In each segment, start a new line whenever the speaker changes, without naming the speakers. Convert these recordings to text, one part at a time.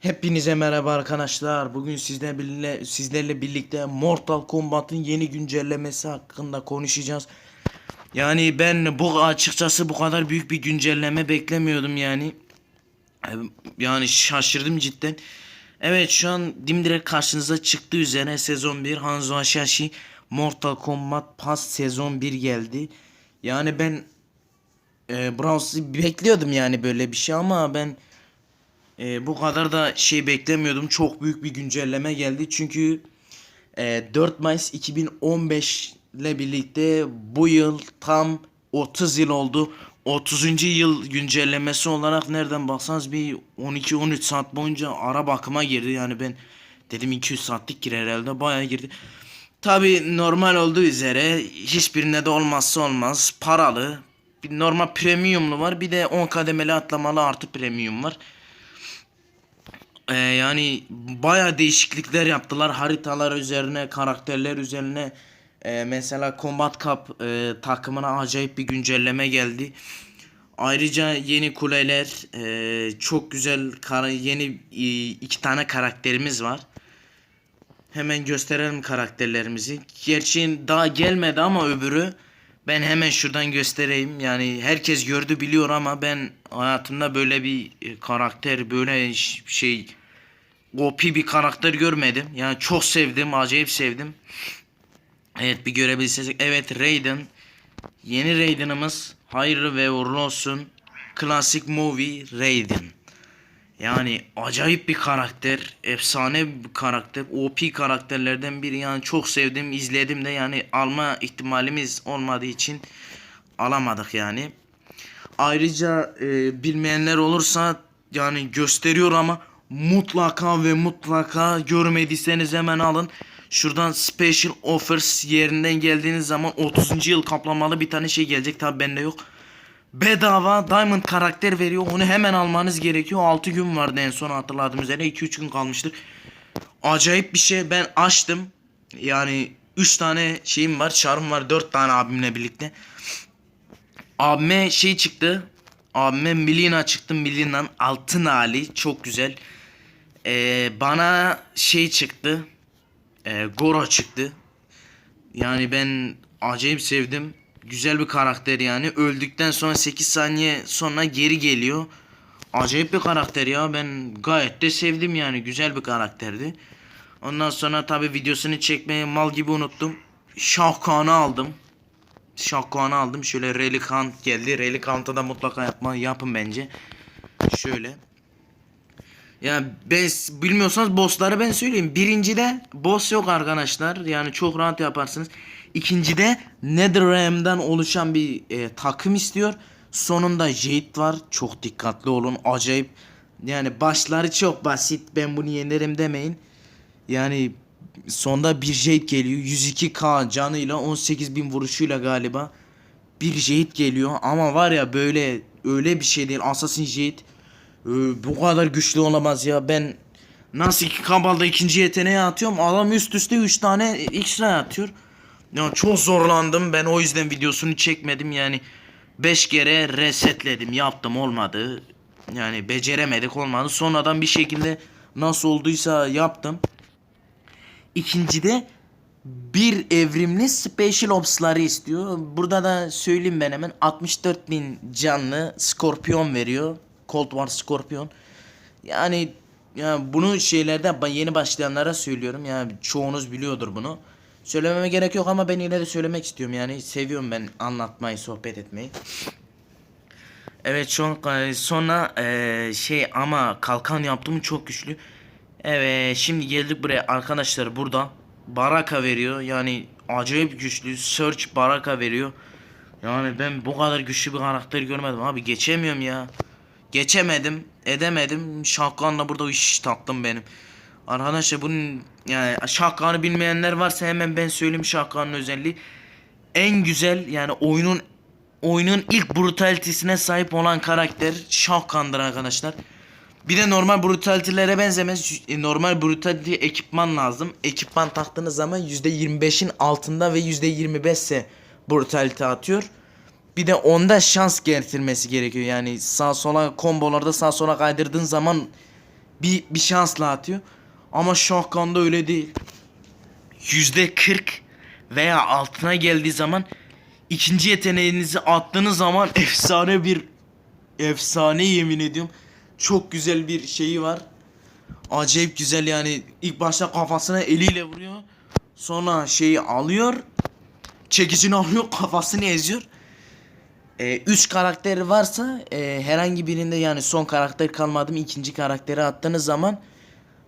Hepinize merhaba arkadaşlar. Bugün sizlerle sizlerle birlikte Mortal Kombat'ın yeni güncellemesi hakkında konuşacağız. Yani ben bu açıkçası bu kadar büyük bir güncelleme beklemiyordum yani. Yani şaşırdım cidden. Evet şu an dimdirek karşınıza çıktı üzerine sezon 1 Hanzo Hasashi Mortal Kombat Pass sezon 1 geldi. Yani ben e, Browse'ı bekliyordum yani böyle bir şey ama ben e, bu kadar da şey beklemiyordum. Çok büyük bir güncelleme geldi. Çünkü e, 4 Mayıs 2015 ile birlikte bu yıl tam 30 yıl oldu. 30. yıl güncellemesi olarak nereden baksanız bir 12-13 saat boyunca ara bakıma girdi. Yani ben dedim 200 saatlik girer herhalde bayağı girdi. Tabi normal olduğu üzere hiçbirine de olmazsa olmaz paralı. Bir normal premiumlu var bir de 10 kademeli atlamalı artı premium var. Ee, yani baya değişiklikler yaptılar haritalar üzerine karakterler üzerine Ee, mesela Combat Cup e, takımına acayip bir güncelleme geldi. Ayrıca yeni kuleler e, çok güzel yeni e, iki tane karakterimiz var. Hemen gösterelim karakterlerimizi. Gerçi daha gelmedi ama öbürü ben hemen şuradan göstereyim. Yani herkes gördü biliyor ama ben hayatımda böyle bir e, karakter böyle şey OP bir karakter görmedim. Yani çok sevdim, acayip sevdim. Evet bir görebilirsiniz. Evet Raiden. Yeni Raiden'ımız hayırlı ve uğurlu olsun. Klasik movie Raiden. Yani acayip bir karakter. Efsane bir karakter. OP karakterlerden biri. Yani çok sevdim. izledim de yani alma ihtimalimiz olmadığı için alamadık yani. Ayrıca e, bilmeyenler olursa yani gösteriyor ama mutlaka ve mutlaka görmediyseniz hemen alın. Şuradan special offers yerinden geldiğiniz zaman 30. yıl kaplamalı bir tane şey gelecek tabi bende yok. Bedava diamond karakter veriyor onu hemen almanız gerekiyor 6 gün vardı en son hatırladığım üzere 2-3 gün kalmıştır. Acayip bir şey ben açtım yani 3 tane şeyim var çarım var 4 tane abimle birlikte. Abime şey çıktı. Abime Milina çıktı. Milina'nın altın hali. Çok güzel. Ee, bana şey çıktı. Ee, Goro çıktı. Yani ben acayip sevdim. Güzel bir karakter yani. Öldükten sonra 8 saniye sonra geri geliyor. Acayip bir karakter ya. Ben gayet de sevdim yani. Güzel bir karakterdi. Ondan sonra tabi videosunu çekmeyi mal gibi unuttum. Şahkan'ı aldım. Şahkan'ı aldım. Şöyle Relikant geldi. Relikant'a da mutlaka yapma, yapın bence. Şöyle. Ya ben bilmiyorsanız bossları ben söyleyeyim. Birincide boss yok arkadaşlar. Yani çok rahat yaparsınız. İkincide Netherrealm'den oluşan bir e, takım istiyor. Sonunda Jade var. Çok dikkatli olun. Acayip. Yani başları çok basit. Ben bunu yenerim demeyin. Yani sonda bir Jade geliyor. 102k canıyla 18.000 vuruşuyla galiba. Bir Jade geliyor ama var ya böyle öyle bir şey değil. Assassin Jade ee, bu kadar güçlü olamaz ya. Ben nasıl ki Kabal'da ikinci yeteneği atıyorum. Adam üst üste 3 tane X-ray atıyor. Ya çok zorlandım. Ben o yüzden videosunu çekmedim. Yani 5 kere resetledim. Yaptım olmadı. Yani beceremedik olmadı. Sonradan bir şekilde nasıl olduysa yaptım. İkincide bir evrimli Special Ops'ları istiyor. Burada da söyleyeyim ben hemen 64.000 canlı Skorpion veriyor. Cold War Scorpion. Yani ya bunu şeylerde yeni başlayanlara söylüyorum. Yani çoğunuz biliyordur bunu. Söylememe gerek yok ama ben yine de söylemek istiyorum. Yani seviyorum ben anlatmayı, sohbet etmeyi. Evet an e, sonra e, şey ama kalkan yaptım çok güçlü. Evet şimdi geldik buraya arkadaşlar burada baraka veriyor yani acayip güçlü search baraka veriyor. Yani ben bu kadar güçlü bir karakter görmedim abi geçemiyorum ya. Geçemedim edemedim şapkanla burada iş taktım benim. Arkadaşlar bunun yani şapkanı bilmeyenler varsa hemen ben söyleyeyim şapkanın özelliği. En güzel yani oyunun oyunun ilk brutalitesine sahip olan karakter Shao arkadaşlar. Bir de normal brutalitilere benzemez. E, Normal brutality ekipman lazım. Ekipman taktığınız zaman %25'in altında ve %25 ise brutality atıyor. Bir de onda şans getirmesi gerekiyor. Yani sağ sola kombolarda sağ sola kaydırdığın zaman bir, bir şansla atıyor. Ama Şahkan'da öyle değil. Yüzde 40 veya altına geldiği zaman ikinci yeteneğinizi attığınız zaman efsane bir efsane yemin ediyorum. Çok güzel bir şeyi var. Acayip güzel yani. İlk başta kafasına eliyle vuruyor. Sonra şeyi alıyor. Çekicini alıyor kafasını eziyor. Ee, üç karakteri varsa e, herhangi birinde yani son karakter kalmadı mı ikinci karakteri attığınız zaman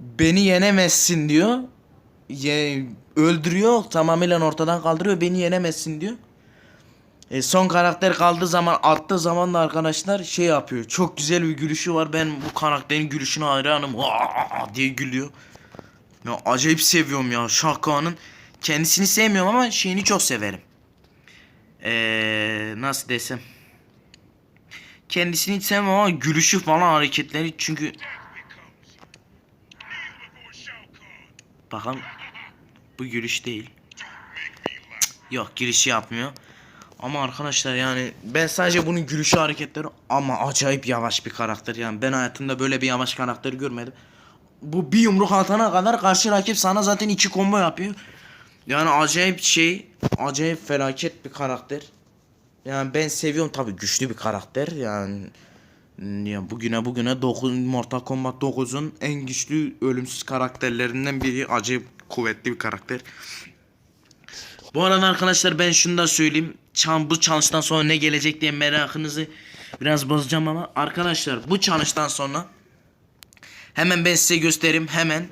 beni yenemezsin diyor. Ye, öldürüyor tamamıyla ortadan kaldırıyor beni yenemezsin diyor. E, son karakter kaldığı zaman attığı zaman da arkadaşlar şey yapıyor. Çok güzel bir gülüşü var. Ben bu karakterin gülüşüne hayranım. Aa diye gülüyor. Ya acayip seviyorum ya Şahka'nın. Kendisini sevmiyorum ama şeyini çok severim. Eee nasıl desem. Kendisini hiç sevmem ama gülüşü falan hareketleri çünkü Bakalım bu gülüş değil. Yok girişi yapmıyor. Ama arkadaşlar yani ben sadece bunun gülüşü hareketleri ama acayip yavaş bir karakter yani ben hayatımda böyle bir yavaş karakter görmedim. Bu bir yumruk atana kadar karşı rakip sana zaten iki combo yapıyor. Yani acayip şey, acayip felaket bir karakter. Yani ben seviyorum tabi güçlü bir karakter yani. Ya bugüne bugüne 9 Mortal Kombat 9'un en güçlü ölümsüz karakterlerinden biri acayip kuvvetli bir karakter. Bu arada arkadaşlar ben şunu da söyleyeyim. Çan, bu challenge'dan sonra ne gelecek diye merakınızı biraz bozacağım ama arkadaşlar bu challenge'dan sonra hemen ben size göstereyim hemen.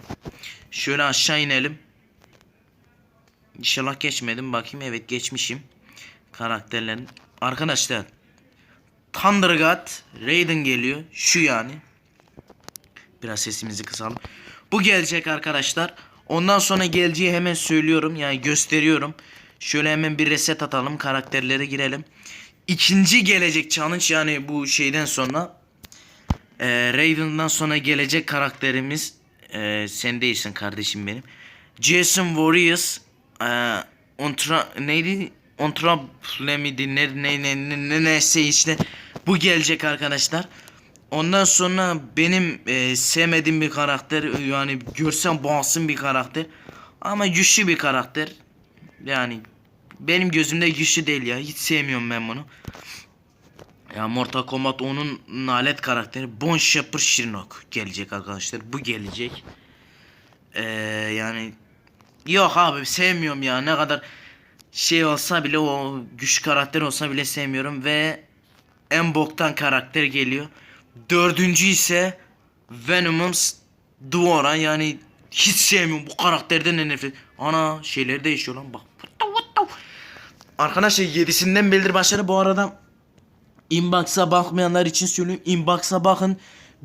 Şöyle aşağı inelim. İnşallah geçmedim bakayım evet geçmişim. Karakterlerin. Arkadaşlar Thunder God Raiden geliyor. Şu yani. Biraz sesimizi kısalım. Bu gelecek arkadaşlar. Ondan sonra geleceği hemen söylüyorum. Yani gösteriyorum. Şöyle hemen bir reset atalım. Karakterlere girelim. İkinci gelecek challenge yani bu şeyden sonra. E, Raiden'dan sonra gelecek karakterimiz. E, sen değilsin kardeşim benim. Jason Warriors. E, Ontra neydi? Ontrable miydi? Ne, ne, ne, ne, ne, neyse işte. Bu gelecek arkadaşlar. Ondan sonra benim e, sevmediğim bir karakter yani görsem boğazsın bir karakter ama güçlü bir karakter yani benim gözümde güçlü değil ya hiç sevmiyorum ben bunu ya Mortal Kombat onun nalet karakteri Bon Shepherd Shinnok gelecek arkadaşlar bu gelecek ee, yani yok abi sevmiyorum ya ne kadar şey olsa bile o güç karakter olsa bile sevmiyorum ve en boktan karakter geliyor. Dördüncü ise Venom's Duvara yani hiç sevmiyorum bu karakterden de nefret. Ana şeyleri değişiyor lan bak. Arkadaşlar yedisinden belirir başladı bu arada. Inbox'a bakmayanlar için söyleyeyim. Inbox'a bakın.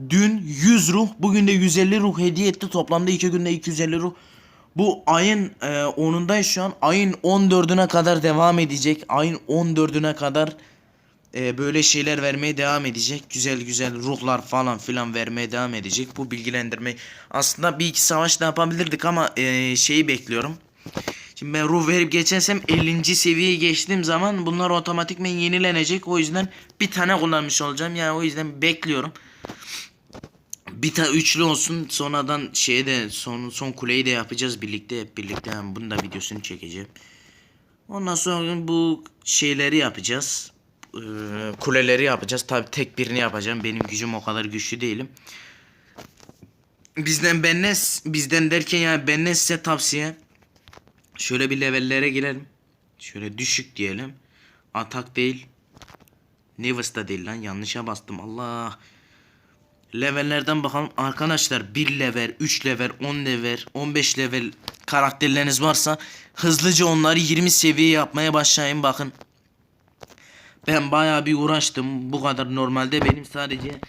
Dün 100 ruh, bugün de 150 ruh hediye etti. Toplamda 2 günde 250 ruh. Bu ayın e, 10'undayız şu an. Ayın 14'üne kadar devam edecek. Ayın 14'üne kadar e, böyle şeyler vermeye devam edecek. Güzel güzel ruhlar falan filan vermeye devam edecek. Bu bilgilendirmeyi aslında bir iki savaş da yapabilirdik ama e, şeyi bekliyorum. Şimdi ben ruh verip geçersem 50. seviyeye geçtiğim zaman bunlar otomatikmen yenilenecek. O yüzden bir tane kullanmış olacağım. Yani o yüzden bekliyorum. Bir tane üçlü olsun sonradan şeye de son, son kuleyi de yapacağız birlikte hep birlikte. Yani bunun da videosunu çekeceğim. Ondan sonra bu şeyleri yapacağız e, kuleleri yapacağız. Tabi tek birini yapacağım. Benim gücüm o kadar güçlü değilim. Bizden benden bizden derken yani benden size tavsiye. Şöyle bir levellere girelim. Şöyle düşük diyelim. Atak değil. Nivus da değil lan. Yanlışa bastım. Allah. Levellerden bakalım. Arkadaşlar 1 level, 3 level, 10 level, 15 level karakterleriniz varsa hızlıca onları 20 seviye yapmaya başlayın bakın. Ben bayağı bir uğraştım. Bu kadar normalde benim sadece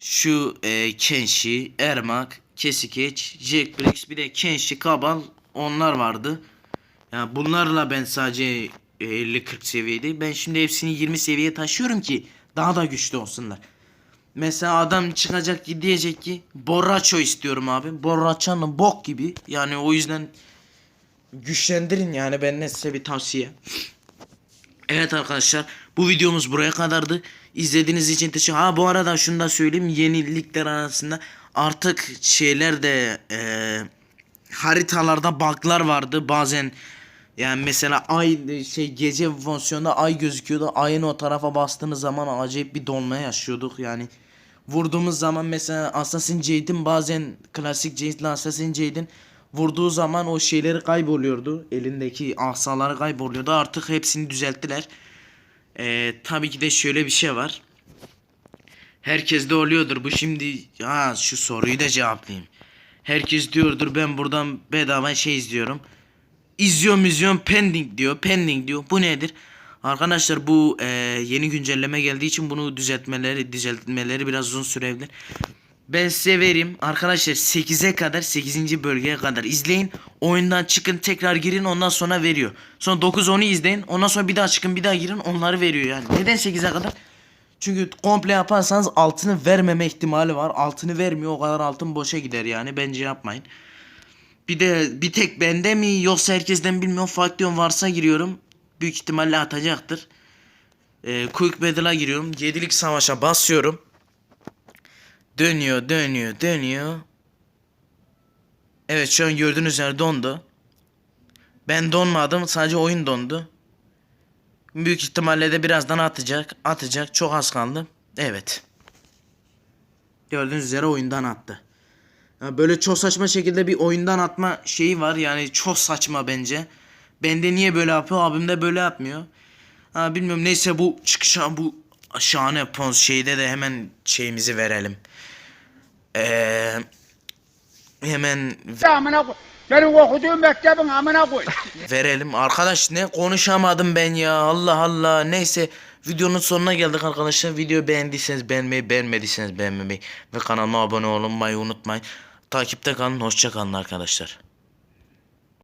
şu e, Kenshi, Ermak, Kesikeç, Jackbrix bir de Kenshi, Kabal onlar vardı. Yani bunlarla ben sadece 50-40 seviyede. Ben şimdi hepsini 20 seviyeye taşıyorum ki daha da güçlü olsunlar. Mesela adam çıkacak ki diyecek ki Borracho istiyorum abi. Borracho'nun bok gibi. Yani o yüzden güçlendirin yani ben size bir tavsiye. Evet arkadaşlar bu videomuz buraya kadardı. İzlediğiniz için teşekkür Ha bu arada şunu da söyleyeyim yenilikler arasında artık şeyler de eee, haritalarda bug'lar vardı bazen yani mesela ay şey gece fonksiyonda ay gözüküyordu ayın o tarafa bastığınız zaman acayip bir donma yaşıyorduk yani vurduğumuz zaman mesela Assassin's Creed'in bazen klasik Jade ile Assassin's Creed'in vurduğu zaman o şeyleri kayboluyordu elindeki asaları kayboluyordu artık hepsini düzelttiler Eee, tabii ki de şöyle bir şey var Herkes de oluyordur. Bu şimdi ha şu soruyu da cevaplayayım. Herkes diyordur ben buradan bedava şey izliyorum. İzliyorum izliyorum pending diyor. Pending diyor. Bu nedir? Arkadaşlar bu e, yeni güncelleme geldiği için bunu düzeltmeleri düzeltmeleri biraz uzun sürebilir. Ben size vereyim. Arkadaşlar 8'e kadar 8. bölgeye kadar izleyin. Oyundan çıkın tekrar girin ondan sonra veriyor. Sonra 9-10'u izleyin. Ondan sonra bir daha çıkın bir daha girin onları veriyor yani. Neden 8'e kadar? Çünkü komple yaparsanız altını vermeme ihtimali var. Altını vermiyor o kadar altın boşa gider yani. Bence yapmayın. Bir de bir tek bende mi yoksa herkesten bilmiyorum. Faction varsa giriyorum. Büyük ihtimalle atacaktır. Ee, Quick Battle'a giriyorum. Yedilik savaşa basıyorum. Dönüyor dönüyor dönüyor. Evet şu an gördüğünüz üzere dondu. Ben donmadım sadece oyun dondu. Büyük ihtimalle de birazdan atacak. Atacak. Çok az kaldı. Evet. Gördüğünüz üzere oyundan attı. Ya böyle çok saçma şekilde bir oyundan atma şeyi var. Yani çok saçma bence. Bende niye böyle yapıyor? Abim de böyle yapmıyor. Ha bilmiyorum. Neyse bu çıkışa bu şahane pons şeyde de hemen şeyimizi verelim. Eee hemen
amına koy. Senin okuduğun mektebin amına koy.
verelim. Arkadaş ne konuşamadım ben ya. Allah Allah. Neyse videonun sonuna geldik arkadaşlar. Video beğendiyseniz beğenmeyi, beğenmediyseniz beğenmemeyi ve kanalıma abone olmayı unutmayın. Takipte kalın. Hoşça kalın arkadaşlar.